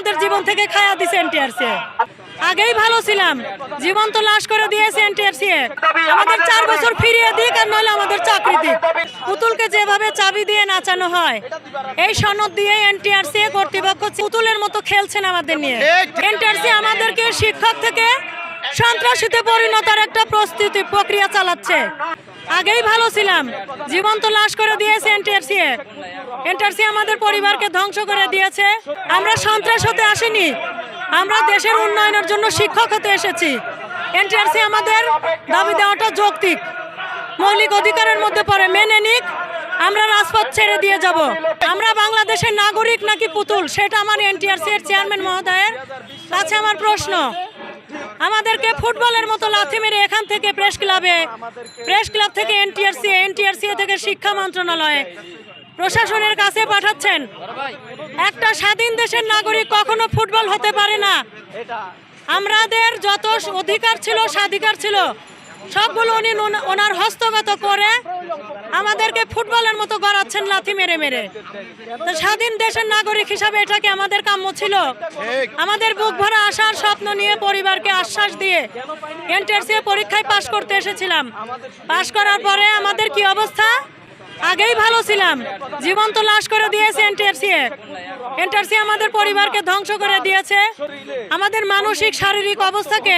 আমাদের জীবন থেকে খায়া দিছে এনটিআরসি আগেই ভালো ছিলাম জীবন তো লাশ করে দিয়েছে এনটিআরসি আমাদের চার বছর ফিরিয়ে দিক আর নইলে আমাদের চাকরি দিক। পুতুলকে যেভাবে চাবি দিয়ে নাচানো হয় এই সনদ দিয়ে এনটিআরসি কর্তৃপক্ষ পুতুলের মতো খেলছেন আমাদের নিয়ে। এনটিআরসি আমাদেরকে শিক্ষক থেকে সন্ত্রাসীতে পরিণতার একটা প্রস্তুতি প্রক্রিয়া চালাচ্ছে। আগেই ভালো ছিলাম। জীবন তো লাশ করে দিয়েছে এনটিআরসি এনটিআরসি আমাদের পরিবারকে ধ্বংস করে দিয়েছে। আমরা সন্ত্রাস হতে আসিনি। আমরা দেশের উন্নয়নের জন্য শিক্ষক হতে এসেছি। এনটিআরসি আমাদের দাবি দেওয়াটা যৌক্তিক। মৌলিক অধিকারের মধ্যে পড়ে। মেনে নিক, আমরা রাজপথ ছেড়ে দিয়ে যাব। আমরা বাংলাদেশের নাগরিক নাকি পুতুল? সেটা আমার এনটিআরসি এর চেয়ারম্যান মহোদয়ের কাছে আমার প্রশ্ন। আমাদেরকে ফুটবলের মতো লাথি মেরে এখান থেকে প্রেস ক্লাবে, প্রেস ক্লাব থেকে এনটিআরসি এনটিআরসি থেকে শিক্ষা মন্ত্রণালয়ে প্রশাসনের কাছে পাঠাচ্ছেন। একটা স্বাধীন দেশের নাগরিক কখনো ফুটবল হতে পারে না। আমাদের যত অধিকার ছিল, স্বাধিকার ছিল, সবগুলো উনি ওনার হস্তগত করে আমাদেরকে ফুটবলের মতো গড়াচ্ছেন, লাথি মেরে মেরে। তো স্বাধীন দেশের নাগরিক হিসাবে এটা কি আমাদের কাম্য ছিল। আমাদের বুক ভরা আশার স্বপ্ন নিয়ে পরিবারকে আশ্বাস দিয়ে এনটিআরসি পরীক্ষায় পাশ করতে এসেছিলাম। পাশ করার পরে আমাদের কি অবস্থা? আগেই ভালো ছিলাম। জীবন তো লাশ করে দিয়েছে এনটিআরসি এনটিআরসি আমাদের পরিবারকে ধ্বংস করে দিয়েছে। আমাদের মানসিক, শারীরিক অবস্থাকে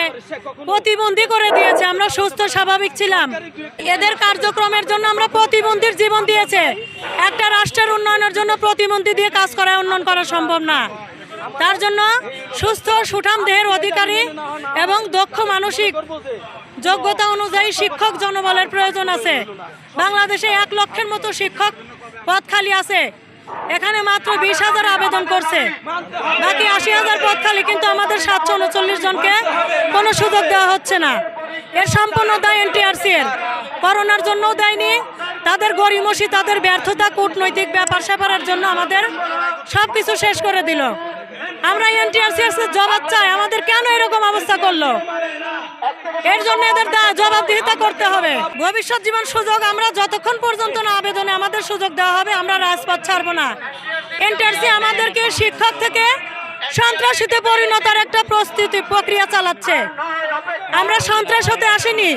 প্রতিবন্ধী করে দিয়েছে। আমরা সুস্থ, স্বাভাবিক ছিলাম। এদের কার্যক্রমের জন্য আমরা প্রতিবন্ধীর জীবন দিয়েছে। একটা রাষ্ট্রের উন্নয়নের জন্য প্রতিবন্ধী দিয়ে কাজ করা, উন্নয়ন করা সম্ভব না। তার জন্য সুস্থ সুঠাম দেহের অধিকারী এবং দক্ষ মানসিক যোগ্যতা অনুযায়ী শিক্ষক জনবলের প্রয়োজন আছে। বাংলাদেশে এক লক্ষের মতো শিক্ষক পদ খালি আছে। এখানে মাত্র বিশ হাজার আবেদন করছে। বাকি আশি হাজার পদ খালি কিন্তু আমাদের সাতশো উনচল্লিশ জনকে কোনো সুযোগ দেওয়া হচ্ছে না। এর সম্পূর্ণ দায় এনটিআরসি এর। করোনার জন্যও দেয়নি। তাদের গরিমসি তাদের ব্যর্থতা, কূটনৈতিক ব্যাপার স্যাপারের জন্য আমাদের সব কিছু শেষ করে দিল। আমরা এনটিআরসি এর জবাব চাই। আমাদের কেন এরকম অবস্থা করল? এর জন্য এদের জবাবদিহিতা করতে হবে। ভবিষ্যৎ জীবন সুযোগ আমরা যতক্ষণ পর্যন্ত না আবেদনে আমাদের সুযোগ দেওয়া হবে, আমরা রাজপথ ছাড়বো না। এনটিআরসি আমাদেরকে শিক্ষক থেকে সন্ত্রাসীতে পরিণতার একটা প্রস্তুতি প্রক্রিয়া চালাচ্ছে। আমরা সন্ত্রাস হতে আসিনি।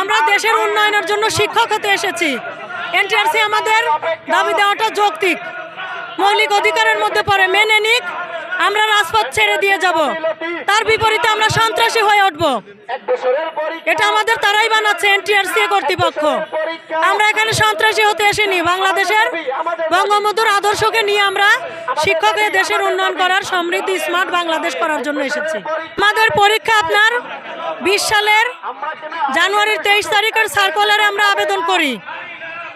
আমরা দেশের উন্নয়নের জন্য শিক্ষক হতে এসেছি। এনটিআরসি আমাদের দাবি দেওয়াটা যৌক্তিক। মৌলিক অধিকারের মধ্যে পড়ে। মেনে নিক। আমরা রাজপথ ছেড়ে দিয়ে যাব। তার বিপরীতে আমরা সন্ত্রাসী হয়ে উঠব। এটা আমাদের তারাই বানাচ্ছে এনটিআরসি কর্তৃপক্ষ। আমরা এখানে সন্ত্রাসী হতে আসিনি বাংলাদেশের বঙ্গবন্ধুর আদর্শকে নিয়ে আমরা শিক্ষকে দেশের উন্নয়ন করার সমৃদ্ধি, স্মার্ট বাংলাদেশ করার জন্য এসেছি। আমাদের পরীক্ষা আপনার বিশ সালের জানুয়ারির তেইশ তারিখের সার্কুলারে আমরা আবেদন করি।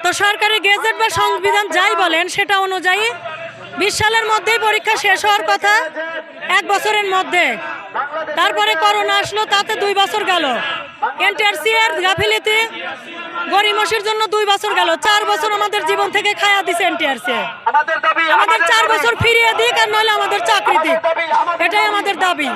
তো সরকারি গেজেট বা সংবিধান যাই বলেন, সেটা অনুযায়ী বিশ সালের মধ্যেই পরীক্ষা শেষ হওয়ার কথা এক বছরের মধ্যে। তারপরে করোনা আসলো তাতে দুই বছর গেল। এনটিআরসি এর গাফিলিতি গরিমসির জন্য দুই বছর গেল। চার বছর আমাদের জীবন থেকে খায়া দিছে এনটিআরসি। আমাদের আমাদের চার বছর ফিরিয়ে দিক আর নইলে আমাদের চাকরি দিক। এটাই আমাদের দাবি।